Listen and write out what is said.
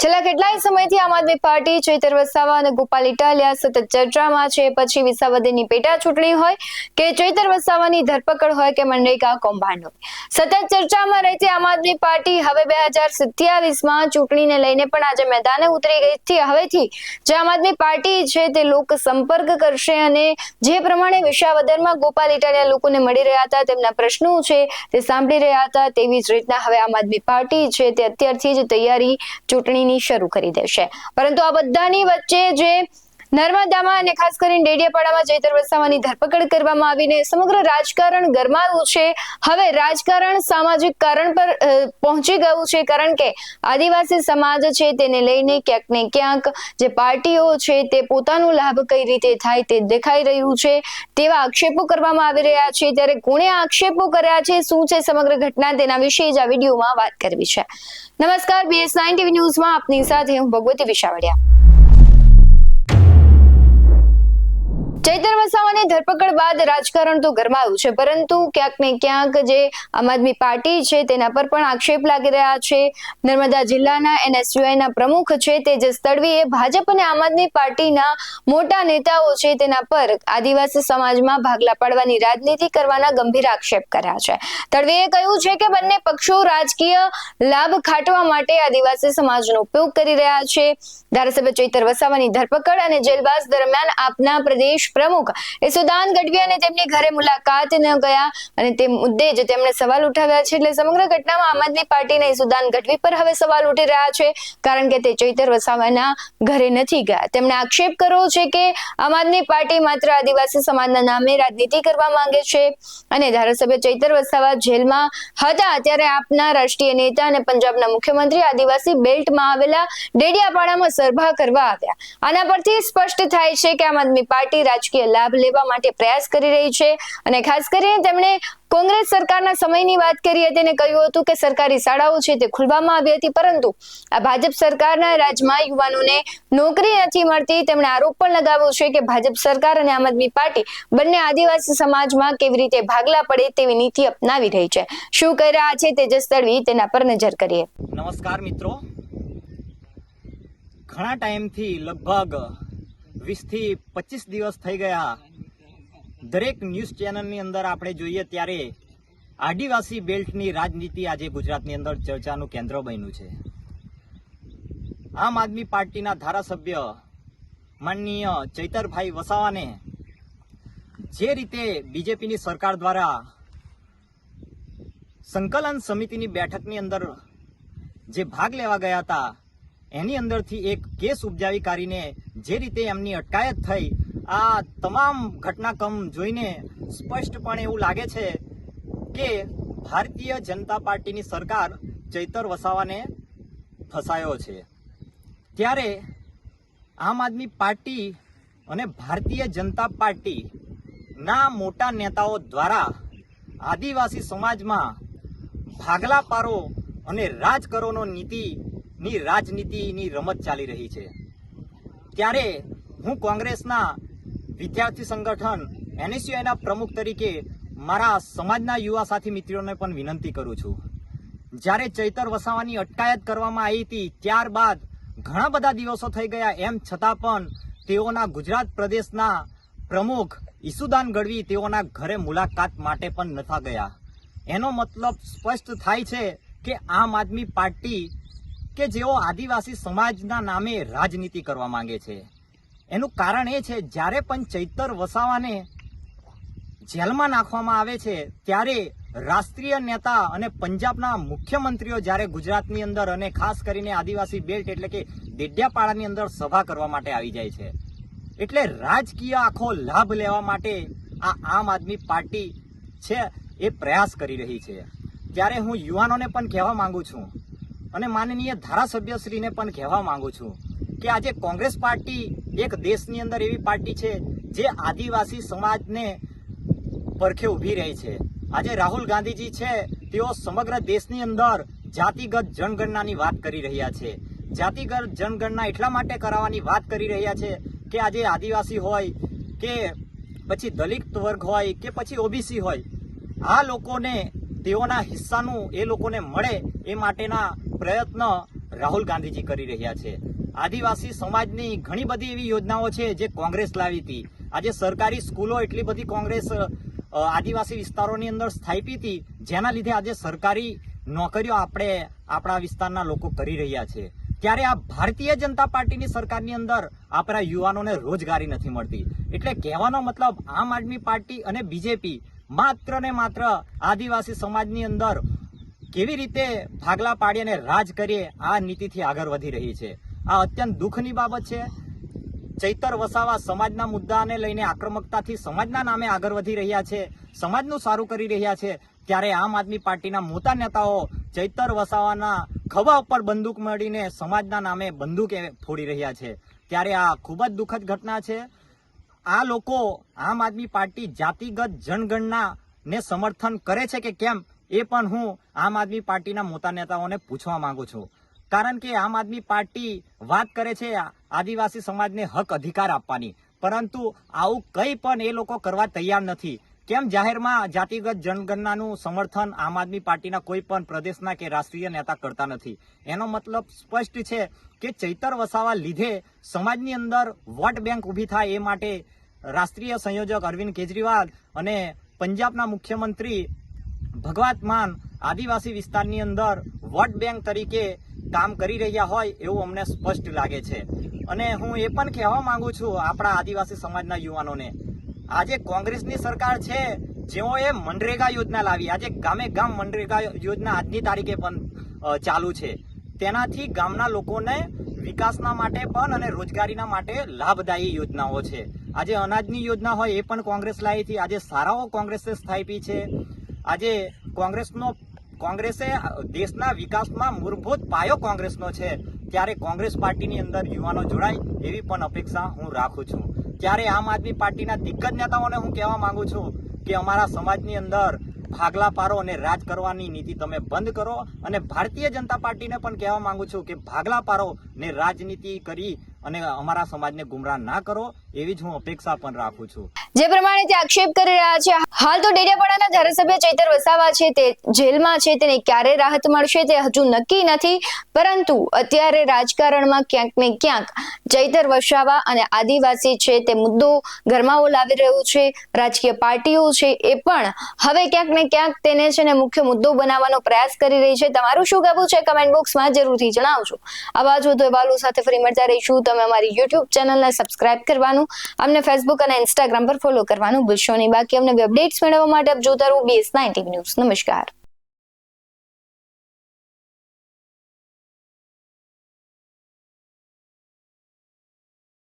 છેલ્લા કેટલાય સમયથી આમ આદમી પાર્ટી, ચૈતર વસાવા અને ગોપાલ ઇટાલિયા સતત ચર્ચામાં છે. પછી વિસાવદરની પેટા ચૂંટણી હોય કે ચૈતર વસાવાની ધરપકડ હોય કે મનરેગા કૌભાંડ હોય. સતત ચર્ચામાં રહેતી આમ આદમી પાર્ટી હવે બે હજાર સત્યાવીસમાં ચૂંટણીને લઈને પણ આજે મેદાને ઉતરી ગઈ છે. હવેથી જે આમ આદમી પાર્ટી છે તે લોક સંપર્ક કરશે અને જે પ્રમાણે વિસાવદરમાં ગોપાલ ઇટાલિયા લોકોને મળી રહ્યા હતા, તેમના પ્રશ્નો છે તે સાંભળી રહ્યા હતા તેવી જ રીતના હવે આમ આદમી પાર્ટી છે તે અત્યારથી જ તૈયારી ચૂંટણીની શરૂ કરી દેશે. પરંતુ આ બધાની વચ્ચે જે નર્મદામાં અને ખાસ કરીને ડેડિયાપાડામાં જયતર વસાવાની ધરપકડ કરવામાં આવીને સમગ્ર રાજકારણ ગરમાયું છે. હવે રાજકારણ સામાજિક કારણ પર પહોંચી ગયું છે કારણ કે આદિવાસી સમાજ છે તેને લઈને ક્યાંક ને ક્યાંક જે પાર્ટીઓ છે તે પોતાનો લાભ કઈ રીતે થાય તે દેખાઈ રહ્યું છે. તેવા આક્ષેપો કરવામાં આવી રહ્યા છે. ત્યારે કોણે આક્ષેપો કર્યા છે? શું છે સમગ્ર ઘટના? તેના વિશે જ આ વિડીયોમાં વાત કરવી છે. નમસ્કાર બીએસ નાઇન ટીવી ન્યૂઝમાં આપની સાથે હું ભગવતી વિશાવડિયા. ચૈતર વસાવાની ધરપકડ બાદ રાજકારણ તો ગરમાયું છે, પરંતુ ક્યાંક ને ક્યાંક જે આમ આદમી પાર્ટી છે તેના પર પણ આક્ષેપ લાગી રહ્યા છે. નર્મદા જિલ્લાના એનએસયુઆઈના પ્રમુખ છે તેજસ તડવીએ ભાજપ અને આમ આદમી પાર્ટીના મોટા નેતાઓ છે તેના પર આદિવાસી સમાજમાં ભાગલા પાડવાની રાજનીતિ કરવાના ગંભીર આક્ષેપ કર્યા છે. તડવીએ કહ્યું છે કે બંને પક્ષો રાજકીય લાભ ખાટવા માટે આદિવાસી સમાજનો ઉપયોગ કરી રહ્યા છે. ધારાસભ્ય ચૈતર વસાવાની ધરપકડ અને જેલવાસ દરમિયાન આપના પ્રદેશ પ્રમુખ યશોદાન ગઢવી તેમની ઘરે મુલાકાત ન ગયા અને તે મુદ્દે જ તેમણે સવાલ ઉઠાવ્યા છે. એટલે સમગ્ર ઘટનામાં આમ આદમી પાર્ટીના યશોદાન ગઢવી પર હવે સવાલ ઉઠી રહ્યા છે, કારણ કે તે ચૈતર વસાવાના ઘરે નથી ગયા. તેમણે આક્ષેપ કર્યો છે કે આમ આદમી પાર્ટી માત્ર આદિવાસી સમાજના નામે રાજનીતિ કરવા માંગે છે અને ધારાસભ્ય ચૈતર વસાવા જેલમાં હતા ત્યારે આપના રાષ્ટ્રીય નેતા અને પંજાબના મુખ્યમંત્રી આદિવાસી બેલ્ટમાં આવેલા ડેડિયાપાડામાં સરભા કરવા આવ્યા. આના પરથી સ્પષ્ટ થાય છે કે આમ આદમી પાર્ટી રાજકીય લાભ લેવા માટે પ્રયાસ કરી રહી છે. અને ખાસ કરીને તેમણે કોંગ્રેસ સરકારના સમયની વાત કરી હતી અને કહ્યું હતું કે સરકારી શાળાઓ છે તે ખોલવામાં આવી હતી, પરંતુ આ ભાજપ સરકારના રાજમાં યુવાનોને નોકરી નથી મળતી. તેમણે આરોપ પણ લગાવ્યો છે કે ભાજપ સરકાર અને આમ આદમી પાર્ટી બંને આદિવાસી સમાજમાં કેવી રીતે ભાગલા પડે તેવી નીતિ અપનાવી રહી છે. શું કહી રહ્યા છે તેજસ તડવી તેના પર નજર કરીએ. નમસ્કાર મિત્રો. ઘણા ટાઈમથી લગભગ વીસથી પચીસ દિવસ થઈ ગયા. દરેક ન્યૂઝ ચેનલની અંદર આપણે જોઈએ ત્યારે આદિવાસી બેલ્ટની રાજનીતિ આજે ગુજરાતની અંદર ચર્ચાનું કેન્દ્ર બન્યું છે. આમ આદમી પાર્ટીના ધારાસભ્ય માનનીય ચૈતરભાઈ વસાવાને જે રીતે બીજેપીની સરકાર દ્વારા સંકલન સમિતિની બેઠકની અંદર જે ભાગ લેવા ગયા હતા એની અંદરથી એક કેસ ઉપજાવી કાઢીને જે રીતે એમની અટકાયત થઈ, આ તમામ ઘટનાક્રમ જોઈને સ્પષ્ટપણે એવું લાગે છે કે ભારતીય જનતા પાર્ટીની સરકાર ચૈતર વસાવાને ફસાયો છે. ત્યારે આમ આદમી પાર્ટી અને ભારતીય જનતા પાર્ટીના મોટા નેતાઓ દ્વારા આદિવાસી સમાજમાં ભાગલા પારો અને રાજ કરોનો નીતિની રાજનીતિની રમત ચાલી રહી છે. ત્યારે હું કોંગ્રેસના વિદ્યાર્થી સંગઠન એનએસયુઆઈના પ્રમુખ તરીકે મારા સમાજના યુવા સાથી મિત્રોને પણ વિનંતી કરું છું. જ્યારે ચૈતર વસાવાની અટકાયત કરવામાં આવી હતી, ત્યારબાદ ઘણા બધા દિવસો થઈ ગયા, એમ છતાં પણ તેઓના ગુજરાત પ્રદેશના પ્રમુખ ઈસુદાન ગઢવી તેઓના ઘરે મુલાકાત માટે પણ નથા ગયા. એનો મતલબ સ્પષ્ટ થાય છે કે આમ આદમી પાર્ટી કે જેઓ આદિવાસી સમાજના નામે રાજનીતિ કરવા માંગે છે. એનું કારણ એ છે, જ્યારે પણ ચૈતર વસાવાને જેલમાં નાખવામાં આવે છે, ત્યારે રાષ્ટ્રીય નેતા અને પંજાબના મુખ્યમંત્રીઓ જ્યારે ગુજરાતની અંદર અને ખાસ કરીને આદિવાસી બેલ્ટ એટલે કે દેડિયાપાડાની અંદર સભા કરવા માટે આવી જાય છે. એટલે રાજકીય આખો લાભ લેવા માટે આ આમ આદમી પાર્ટી છે એ પ્રયાસ કરી રહી છે. ત્યારે હું યુવાનોને પણ કહેવા માંગુ છું અને માનનીય ધારાસભ્યશ્રીને પણ કહેવા માંગુ છું કે આજે કોંગ્રેસ પાર્ટી એક દેશની અંદર એવી પાર્ટી છે જે આદિવાસી સમાજને પરખે ઊભી રહી છે. આજે રાહુલ ગાંધીજી છે, તેઓ સમગ્ર દેશની અંદર જાતિગત જનગણનાની વાત કરી રહ્યા છે. જાતિગત જનગણના એટલા માટે કરાવવાની વાત કરી રહ્યા છે કે આજે આદિવાસી હોય કે પછી દલિત વર્ગ હોય કે પછી ઓબીસી હોય, આ લોકોને તેઓના હિસ્સાનું એ લોકોને મળે એ માટેના પ્રયત્ન રાહુલ ગાંધીજી કરી રહ્યા છે. આદિવાસી સમાજની ઘણી બધી એવી યોજનાઓ છે જે કોંગ્રેસ લાવી હતી. આજે સરકારી સ્કૂલો એટલી બધી કોંગ્રેસ આદિવાસી વિસ્તારોની અંદર સ્થાપી હતી, જેના લીધે આજે સરકારી નોકરીઓ આપણે આપણા વિસ્તારના લોકો કરી રહ્યા છે. ત્યારે આ ભારતીય જનતા પાર્ટીની સરકારની અંદર આપણા યુવાનોને રોજગારી નથી મળતી. એટલે કહેવાનો મતલબ આમ આદમી પાર્ટી અને બીજેપી માત્ર ને માત્ર આદિવાસી સમાજની અંદર કેવી રીતે ભાગલા પાડી અને રાજ કરીએ, આ નીતિથી આગળ વધી રહી છે. આ અત્યંત દુઃખની બાબત છે. ચૈતર વસાવા સમાજના મુદ્દાને લઈને આક્રમકતાથી સમાજના નામે આગળ વધી રહ્યા છે, સમાજનું સારું કરી રહ્યા છે, ત્યારે આમ આદમી પાર્ટીના મોટા નેતાઓ ચૈતર વસાવાના ખભા ઉપર બંદૂક મળીને સમાજના નામે બંદૂક ફોડી રહ્યા છે. ત્યારે આ ખૂબ જ દુઃખદ ઘટના છે. આ લોકો આમ આદમી પાર્ટી જાતિગત જનગણના ને સમર્થન કરે છે કે કેમ, એ પણ હું આમ આદમી પાર્ટીના મોટા નેતાઓને પૂછવા માંગુ છું. કારણ કે આમ આદમી પાર્ટી વાત કરે છે આદિવાસી સમાજને હક અધિકાર આપવાની. પરંતુ આવું કંઈ પણ એ લોકો કરવા તૈયાર નથી. કેમ જાહેરમાં જાતિગત જનગણનાનું સમર્થન આમ આદમી પાર્ટીના કોઈ પણ પ્રદેશના કે રાષ્ટ્રીય નેતા કરતા નથી? એનો મતલબ સ્પષ્ટ છે કે ચૈતર વસાવા લીધે સમાજની અંદર વોટ બેંક ઊભી થાય એ માટે રાષ્ટ્રીય સંયોજક અરવિંદ કેજરીવાલ અને પંજાબના મુખ્યમંત્રી ભગવત માન આદિવાસી વિસ્તારની અંદર વોટ બેંક તરીકે કામ કરી રહ્યા હોય એવું અમને સ્પષ્ટ લાગે છે. અને હું એ પણ કહેવા માંગુ છું આપણા આદિવાસી સમાજના યુવાનોને. આજે કોંગ્રેસની સરકાર છે, જેઓએ મનરેગા યોજના લાવી. આજે ગામે ગામ મનરેગા યોજના આજની તારીખે પણ ચાલુ છે. તેનાથી ગામના લોકોને વિકાસના માટે પણ અને રોજગારીના માટે લાભદાયી યોજનાઓ છે. આજે અનાજની યોજના હોય એ પણ કોંગ્રેસ લાવી હતી. આજે સારાઓ કોંગ્રેસે સ્થાપી છે. આજે કોંગ્રેસનો, કોંગ્રેસે દેશના વિકાસમાં મૂળભૂત પાયો કોંગ્રેસનો છે. ત્યારે કોંગ્રેસ પાર્ટીની અંદર યુવાનો જોડાય એવી પણ અપેક્ષા હું રાખું છું. ત્યારે આમ આદમી પાર્ટીના દિગ્ગજ નેતાઓને હું કહેવા માંગુ છું કે અમારા સમાજની અંદર ભાગલા પારો અને રાજ કરવાની નીતિ તમે બંધ કરો અને ભારતીય જનતા પાર્ટીને પણ કહેવા માંગુ છું કે ભાગલા પારો ને રાજનીતિ કરી અને અમારા સમાજને ગુમરાહ ના કરો, એવી જ હું અપેક્ષા પણ રાખું છું. જે પ્રમાણે તે આક્ષેપ કરી રહ્યા છે, હાલ તો ડેડિયાપાડાના ધારાસભ્ય ચૈતર વસાવા છે, તે જેલમાં છે, તેને ક્યારે રાહત મળશે તે હજુ નક્કી નથી, પરંતુ અત્યારે રાજકારણમાં ક્યાંક ને ક્યાંક ચૈતર વસાવા અને આદિવાસી છે, તે મુદ્દો ગરમાવો લાવી રહ્યો છે, રાજકીય પાર્ટીઓ છે, એ પણ હવે ક્યાંક ને ક્યાંક તેને છે ને મુખ્ય મુદ્દો બનાવવાનો પ્રયાસ કરી રહી છે. તમારું શું કહેવું છે? કમેન્ટ બોક્સમાં જરૂરથી જણાવજો. આવા જ વધુ અહેવાલો સાથે ફરી મળતા રહીશું. તમે અમારી યુટ્યુબ ચેનલને સબસ્ક્રાઇબ કરવાનું. અમને ફેસબુક અને ઇન્સ્ટાગ્રામ પર ફોલો કરવાનું ભૂલશો નહીં. બાકી અમને અપડેટ્સ મેળવવા માટે આપ જોતા રહો બીએસ નાઇન્ટી ન્યૂઝ નમસ્કાર.